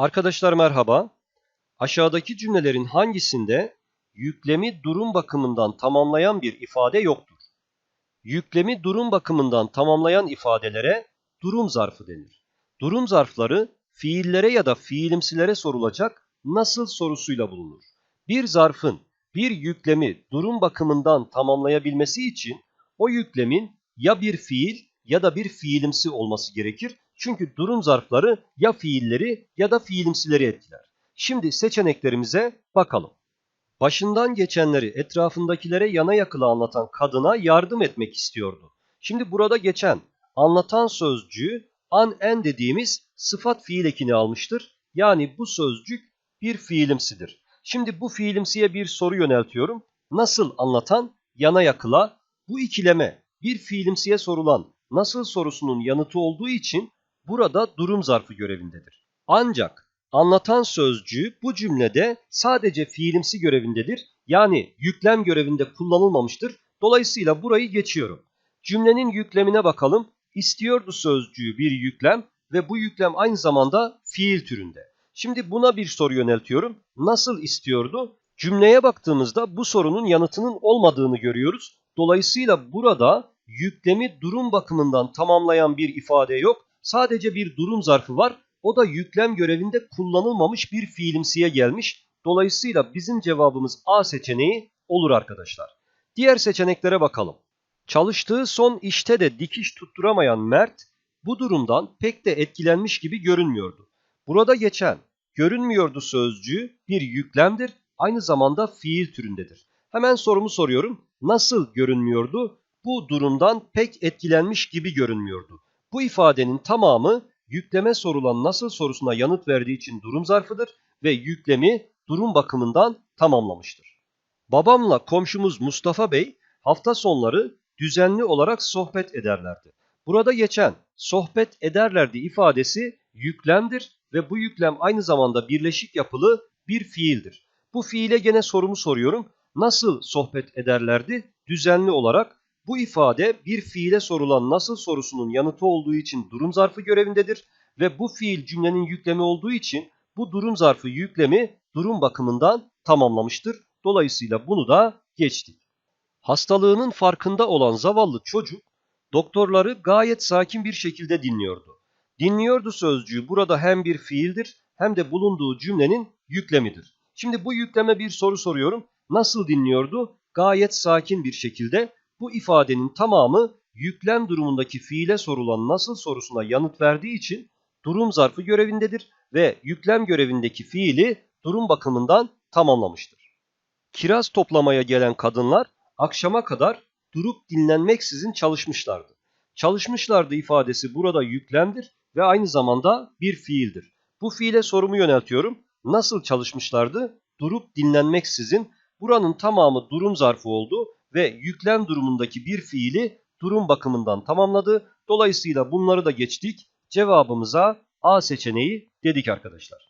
Arkadaşlar merhaba. Aşağıdaki cümlelerin hangisinde yüklemi durum bakımından tamamlayan bir ifade yoktur? Yüklemi durum bakımından tamamlayan ifadelere durum zarfı denir. Durum zarfları fiillere ya da fiilimsilere sorulacak nasıl sorusuyla bulunur. Bir zarfın bir yüklemi durum bakımından tamamlayabilmesi için o yüklemin ya bir fiil ya da bir fiilimsi olması gerekir. Çünkü durum zarfları ya fiilleri ya da fiilimsileri etkiler. Şimdi seçeneklerimize bakalım. Başından geçenleri etrafındakilere yana yakıla anlatan kadına yardım etmek istiyordu. Şimdi burada geçen anlatan sözcüğü an en dediğimiz sıfat fiil ekini almıştır. Yani bu sözcük bir fiilimsidir. Şimdi bu fiilimsiye bir soru yöneltiyorum. Nasıl anlatan yana yakıla bu ikileme bir fiilimsiye sorulan nasıl sorusunun yanıtı olduğu için burada durum zarfı görevindedir. Ancak anlatan sözcüğü bu cümlede sadece fiilimsi görevindedir. Yani yüklem görevinde kullanılmamıştır. Dolayısıyla burayı geçiyorum. Cümlenin yüklemine bakalım. İstiyordu sözcüğü bir yüklem ve bu yüklem aynı zamanda fiil türünde. Şimdi buna bir soru yöneltiyorum. Nasıl istiyordu? Cümleye baktığımızda bu sorunun yanıtının olmadığını görüyoruz. Dolayısıyla burada yüklemi durum bakımından tamamlayan bir ifade yok. Sadece bir durum zarfı var. O da yüklem görevinde kullanılmamış bir fiilimsiye gelmiş. Dolayısıyla bizim cevabımız A seçeneği olur arkadaşlar. Diğer seçeneklere bakalım. Çalıştığı son işte de dikiş tutturamayan Mert bu durumdan pek de etkilenmiş gibi görünmüyordu. Burada geçen görünmüyordu sözcüğü bir yüklemdir, aynı zamanda fiil türündedir. Hemen sorumu soruyorum. Nasıl görünmüyordu? Bu durumdan pek etkilenmiş gibi görünmüyordu. Bu ifadenin tamamı yükleme sorulan nasıl sorusuna yanıt verdiği için durum zarfıdır ve yüklemi durum bakımından tamamlamıştır. Babamla komşumuz Mustafa Bey hafta sonları düzenli olarak sohbet ederlerdi. Burada geçen sohbet ederlerdi ifadesi yüklemdir ve bu yüklem aynı zamanda birleşik yapılı bir fiildir. Bu fiile gene sorumu soruyorum. Nasıl sohbet ederlerdi? Düzenli olarak bu ifade bir fiile sorulan nasıl sorusunun yanıtı olduğu için durum zarfı görevindedir ve bu fiil cümlenin yüklemi olduğu için bu durum zarfı yüklemi durum bakımından tamamlamıştır. Dolayısıyla bunu da geçtik. Hastalığının farkında olan zavallı çocuk doktorları gayet sakin bir şekilde dinliyordu. Dinliyordu sözcüğü burada hem bir fiildir hem de bulunduğu cümlenin yüklemidir. Şimdi bu yükleme bir soru soruyorum. Nasıl dinliyordu? Gayet sakin bir şekilde. Bu ifadenin tamamı yüklem durumundaki fiile sorulan nasıl sorusuna yanıt verdiği için durum zarfı görevindedir ve yüklem görevindeki fiili durum bakımından tamamlamıştır. Kiraz toplamaya gelen kadınlar akşama kadar durup dinlenmeksizin çalışmışlardı. Çalışmışlardı ifadesi burada yüklemdir ve aynı zamanda bir fiildir. Bu fiile sorumu yöneltiyorum. Nasıl çalışmışlardı? Durup dinlenmeksizin. Buranın tamamı durum zarfı oldu ve yüklem durumundaki bir fiili durum bakımından tamamladı. Dolayısıyla bunları da geçtik. Cevabımıza A seçeneği dedik arkadaşlar.